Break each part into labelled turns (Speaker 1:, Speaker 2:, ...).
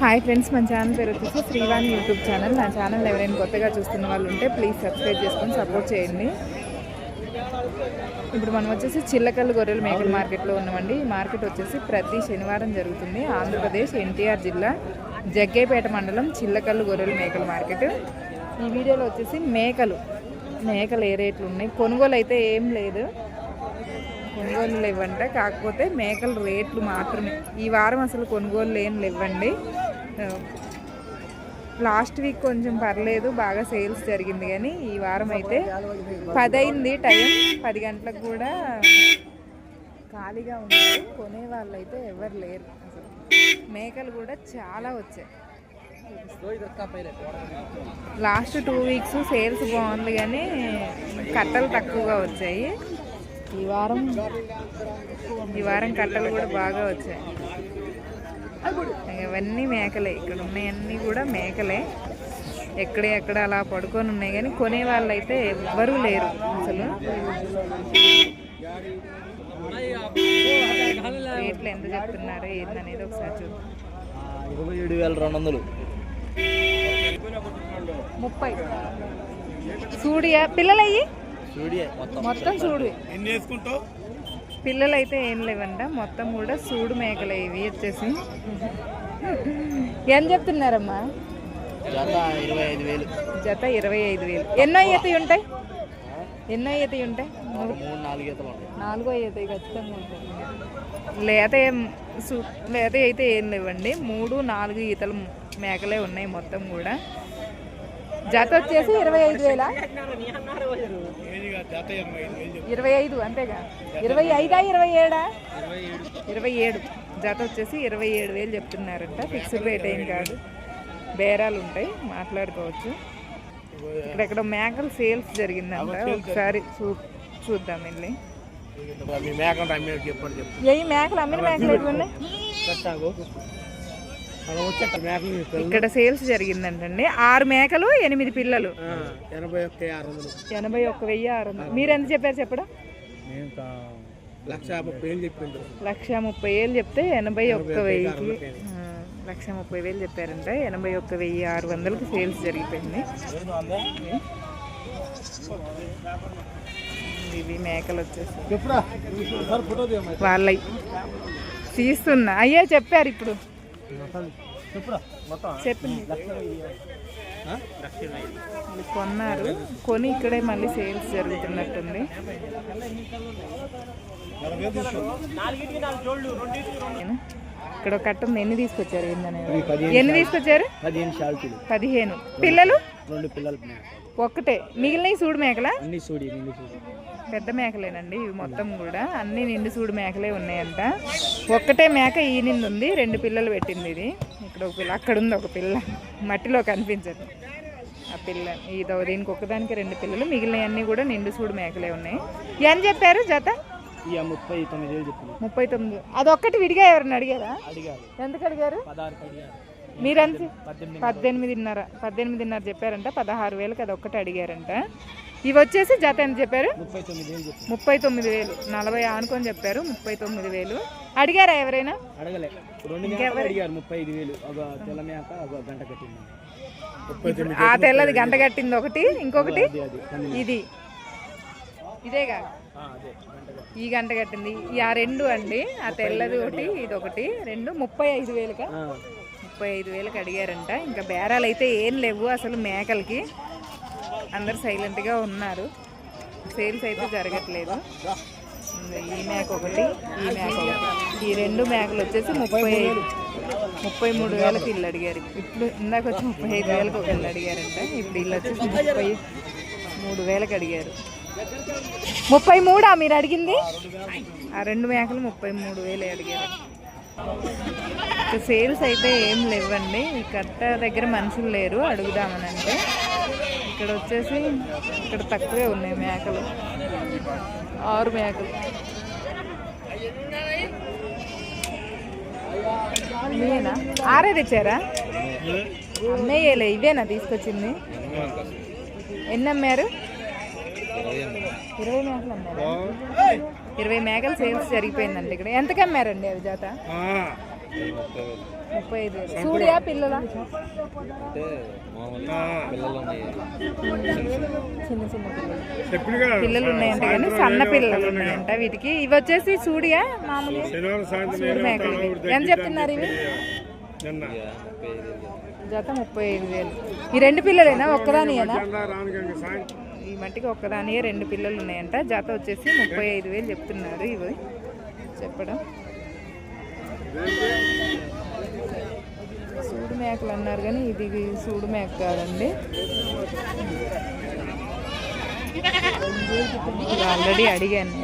Speaker 1: Hi friends మన channel పేరు వచ్చేసి శ్రీవాణి యూట్యూబ్ ఛానల్. నా ఛానల్ ఎవరైనా కొత్తగా చూస్తున్న వాళ్ళు ఉంటే ప్లీజ్ సబ్స్క్రైబ్ చేసుకొని సపోర్ట్ చేయండి. ఇప్పుడు మనం వచ్చేసి చిల్లకల్లు గొర్రెల మేకల మార్కెట్లో ఉన్నామండి. ఈ మార్కెట్ వచ్చేసి ప్రతి శనివారం జరుగుతుంది. ఆంధ్రప్రదేశ్ ఎన్టీఆర్ జిల్లా జగ్గేపేట మండలం చిల్లకల్లు గొర్రెల మేకల మార్కెట్. ఈ వీడియోలో వచ్చేసి మేకలు. మేకలు ఏ రేట్లు ఉన్నాయి? కొనుగోలు అయితే ఏం లేదు. కొనుగోలు ఇవ్వండి కాకపోతే మేకల రేట్లు మాత్రమే. ఈ వారం అసలు కొనుగోలు ఏం లేవండి లాస్ట్ వీక్ కొంచెం పర్లేదు బాగా సేల్స్ జరిగింది కానీ ఈ వారం అయితే పది అయింది టైం. పది గంటలకు కూడా ఖాళీగా ఉన్నారు కొనే వాళ్ళు అయితే ఎవరు లేరు. అసలు మేకలు కూడా చాలా వచ్చాయి. లాస్ట్ టూ వీక్స్ సేల్స్ బాగుంది కానీ కట్టలు తక్కువగా వచ్చాయి. ఈ వారం ఈ వారం కట్టలు కూడా బాగా వచ్చాయి. ఇవన్నీ మేకలే. ఇక్కడ ఉన్నాయన్నీ కూడా మేకలే. ఎక్కడ ఎక్కడ అలా పడుకొని ఉన్నాయి కానీ కొనే వాళ్ళు అయితే ఎవ్వరూ లేరు అసలు. రేట్లు ఎంత చెప్తున్నారు ఏందనేది ఒకసారి చూద్దాం.
Speaker 2: ఇరవై ఏడు వేల రెండు వందలు.
Speaker 1: ముప్పై. చూడియా పిల్లలయ్యి?
Speaker 2: మొత్తం.
Speaker 1: మొత్తం చూడు. పిల్లలు అయితే ఏం లేవంట మొత్తం కూడా సూడు మేకలే ఇవి వచ్చేసి. ఏం చెప్తున్నారమ్మా?
Speaker 2: జత ఇరవై ఐదు వేలు.
Speaker 1: జత ఇరవై ఐదు వేలు. ఎన్నో ఈతవి ఉంటాయి? ఎన్నో ఈతవి ఉంటాయి?
Speaker 2: నాలుగు ఈతలు ఉంటాయి.
Speaker 1: నాలుగో ఈతవి ఖచ్చితంగా ఉంటాయి. లేత లేత అయితే ఏం లేవండి. మూడు నాలుగు ఈతలు మేకలే ఉన్నాయి మొత్తం కూడా. జత వచ్చేసి ఇరవై ఐదు వేలా. ఇరవై ఐదు అంతేగా? ఇరవై ఐదా ఇరవై ఏడా? ఇరవై ఏడు. జత వచ్చేసి ఇరవై ఏడు వేలు చెప్తున్నారంట. ఫిక్స్డ్ రేట్ ఏం కాదు. బేరాలు ఉంటాయి. మాట్లాడుకోవచ్చు. ఇక్కడెక్కడ మేకలు సేల్స్ జరిగిందంట. ఒకసారి చూ చూద్దాం వెళ్ళి. ఏ మేకలు అమ్మిన మేకలు ఎటు ఉన్నాయి ఇక్కడ సేల్స్ జరిగిందంటండి. ఆరు మేకలు ఎనిమిది పిల్లలు.
Speaker 2: ఎనభై ఒక్క
Speaker 1: వెయ్యి ఆరు వందలు. మీరు ఎంత చెప్పారు చెప్పడం?
Speaker 2: నేను లక్ష ముప్పై వేలు
Speaker 1: చెప్తే ఎనభై ఒక్క వెయ్యికి లక్ష ముప్పై వేలు చెప్పారంట. ఎనభై ఒక్క వెయ్యి ఆరు వందలకి సేల్స్ జరిగిపోయింది. ఇవి మేకలు వచ్చేసి వాళ్ళవి తీస్తున్నా. అయ్యా చెప్పారు ఇప్పుడు. చెప్పింది కొన్నారు. కొని ఇక్కడే మళ్ళీ సేల్స్ జరుగుతున్నట్టుంది? ఇక్కడ ఒక కట్ట ఉంది. ఎన్ని తీసుకొచ్చారు? ఏందనేది ఎన్ని తీసుకొచ్చారు?
Speaker 2: పదిహేను
Speaker 1: పిల్లలు?
Speaker 2: రెండు పిల్లలు
Speaker 1: ఒక్కటే. మిగిలినవి సూడు మేకలా?
Speaker 2: నిండి
Speaker 1: పెద్ద మేకలేనండి ఇవి మొత్తం కూడా. అన్ని నిండు సూడు మేకలే ఉన్నాయంట. ఒక్కటే మేక ఈనింది ఉంది రెండు పిల్లలు పెట్టింది ఇది. ఇక్కడ ఒక పిల్ల అక్కడ ఉంది ఒక పిల్ల. మట్టిలో కనిపించదు. ఆ పిల్ల ఇదో దీనికి ఒక్కదానికి రెండు పిల్లలు. మిగిలినవన్నీ కూడా నిండు సూడు మేకలే ఉన్నాయి. ఏం చెప్పారు జత?
Speaker 2: ఇక ముప్పై తొమ్మిది వేలు
Speaker 1: ముప్పై తొమ్మిది అదొక్కటి విడిగా ఎవరిని అడిగారా?
Speaker 2: అడిగారు.
Speaker 1: ఎందుకు అడిగారు?
Speaker 2: పదహారు అడిగారు.
Speaker 1: మీరెంత?
Speaker 2: పద్దెనిమిది.
Speaker 1: పద్దెనిమిదిన్నర. పద్దెనిమిదిన్నర చెప్పారంట. పదహారు వేలకు అది ఒక్కటి అడిగారంట. ఇవి వచ్చేసి జత ఎంత చెప్పారు?
Speaker 2: ముప్పై తొమ్మిది వేలు
Speaker 1: నలభై ఆనుకొని చెప్పారు. ముప్పై తొమ్మిది వేలు. అడిగారా ఎవరైనా? ఆ తెల్లది గంట కట్టింది ఒకటి. ఇంకొకటి? ఇది. ఇదేగా? ఈ గంట కట్టింది. ఈ ఆ రెండు అండి ఆ తెల్లది ఒకటి ఇది ఒకటి రెండు ముప్పై ఐదు వేలుగా ముప్పై ఐదు వేలకు అడిగారంట. ఇంకా బేరాలు అయితే ఏం లేవు అసలు మేకలకి. అందరు సైలెంట్గా ఉన్నారు. సేల్స్ అయితే జరగట్లేదు. ఈ మేక ఒకటి ఈ మేక ఒకటి. ఈ రెండు మేకలు వచ్చేసి ముప్పై ముప్పై మూడు వేలకు ఇల్లు అడిగారు. ఇప్పుడు ఇందాక వచ్చి ముప్పై ఐదు వేలకు ఒక ఇల్లు అడిగారంట. ఇప్పుడు ఇల్లు వచ్చేసి ముప్పై మూడు వేలకు అడిగారు. ముప్పై మూడా మీరు అడిగింది? ఆ రెండు మేకలు ముప్పై మూడు వేలు అడిగారు సేల్స్ అయితే ఏం లేవండి. కట్ట దగ్గర మనుషులు లేరు అడుగుదామని అంటే ఇక్కడ వచ్చేసి ఇక్కడ తక్కువే ఉన్నాయి మేకలు. ఆరు మేకలు. ఇవేనా? ఆరే తెచ్చారా? అమ్మేయలే ఇవేనా తీసుకొచ్చింది? ఎన్ని అమ్మారు ఇరవై మేకలు అమ్మారా? ఇరవై మేకలు సేల్స్ జరిగిపోయిందండి ఇక్కడ. ఎంతకి అమ్మారండి అవి జాత? ముప్పై ఐదు వేలు. చూడియా పిల్లల?
Speaker 3: అంటే మామూలుగా పిల్లలు ఉన్నాయి
Speaker 1: చిన్న చిన్న పిల్లలు. పిల్లలు ఉన్నాయంట కానీ సన్న పిల్లలు ఉన్నాయంట వీటికి. ఇవి వచ్చేసి మేకలు. ఇవి. ఎంత చెప్తున్నారు ఇవి?
Speaker 3: జాత ముప్పై ఐదు వేలు.
Speaker 1: జత ముప్పై ఐదు వేలు ఈ రెండు పిల్లలేనా? ఒక్కదానియేనా? ఈ మట్టికి ఒక్కదానియే రెండు పిల్లలు ఉన్నాయంట. జత వచ్చేసి ముప్పై ఐదు వేలు చెప్తున్నారు ఇవి. చెప్పడం. సూడు మేకలు అన్నారు కానీ ఇది సూడు మేక కాదండి. ఆల్రెడీ అడిగాను.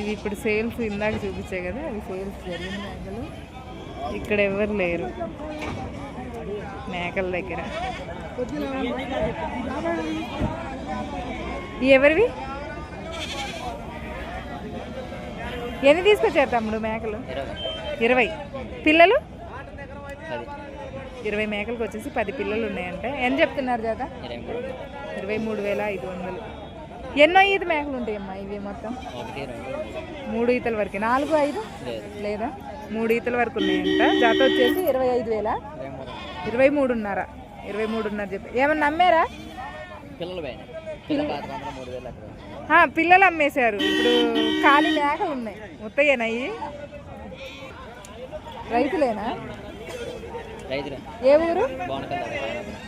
Speaker 1: ఇది ఇప్పుడు సేల్స్ ఇందాక చూపించాయి కదా అవి సేల్స్ జరిగిన మేకలు. ఇక్కడ ఎవరు లేరు. మేకల దగ్గర. ఎవరివి? ఎన్ని తీసుకొచ్చారు తమ్ముడు మేకలు? ఇరవై. పిల్లలు? ఇరవై మేకలకు వచ్చేసి పది పిల్లలు ఉన్నాయంట. ఎంత చెప్తున్నారు జాత?
Speaker 3: ఇరవై మూడు.
Speaker 1: వేల ఐదు వందలు. ఎన్నో ఈత మేకలు ఉంటాయమ్మా ఇవి మొత్తం? మూడు ఈతల వరకు. నాలుగు ఐదు?
Speaker 3: లేదా?
Speaker 1: మూడు ఈతల వరకు ఉన్నాయంట. జాత వచ్చేసి ఇరవై ఐదు వేల.
Speaker 3: ఇరవై మూడు
Speaker 1: ఇరవై మూడున్నర. ఇరవై మూడున్నర చెప్పి. ఏమన్నా నమ్మారా?
Speaker 3: పిల్లలు
Speaker 1: అమ్మేశారు. ఇప్పుడు ఖాళీ మేకలు ఉన్నాయి. ముత్తయ్యేనా ఇవి? రైతులేనా?
Speaker 3: రైతులు.
Speaker 1: ఏ ఊరు?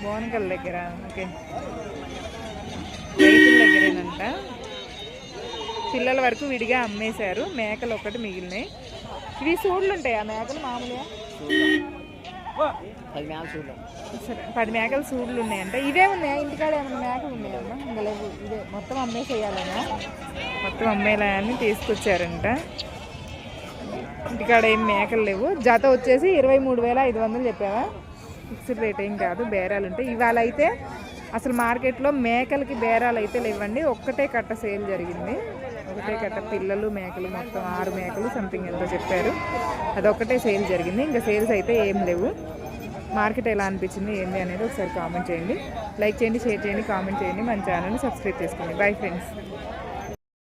Speaker 1: బోనకల్ దగ్గర. ఓకే. రైతుల దగ్గరేనంట. పిల్లల వరకు విడిగా అమ్మేశారు. మేకలు ఒకటి మిగిలినాయి. ఇవి సూడ్లు ఉంటాయి? ఆ మేకలు మామూలుగా?
Speaker 3: పది చూడలేం
Speaker 1: సరే పది మేకలు సూడ్లు ఉన్నాయంట. ఇవే ఉన్నాయా? ఇంటికాడ ఏమైనా మేకలు ఉన్నాయమ్మా ఇంకా లేవు. ఇదే మొత్తం అమ్మేసేయాలన్నా మొత్తం అమ్మేయాలని తీసుకొచ్చారంట. ఇంటికాడ ఏం మేకలు లేవు. జత వచ్చేసి ఇరవై మూడు వేల ఐదు వందలు చెప్పావా? ఫిక్స్డ్ రేట్ ఏం కాదు బేరాలు ఉంటాయి. ఇవాళ అయితే అసలు మార్కెట్లో మేకలకి బేరాలు అయితే లేవండి. ఒక్కటే కట్ట సేల్ జరిగింది. ఒకటే కట్ట పిల్లలు మేకలు మొత్తం ఆరు మేకలు సంథింగ్ ఎంతో చెప్పారు. అదొక్కటే సేల్ జరిగింది. ఇంకా సేల్స్ అయితే ఏం లేవు. మార్కెట్ ఎలా అనిపించింది ఏంటి అనేది ఒకసారి కామెంట్ చేయండి. లైక్ చేయండి షేర్ చేయండి కామెంట్ చేయండి. మన ఛానల్ని సబ్స్క్రైబ్ చేసుకోండి. Bye friends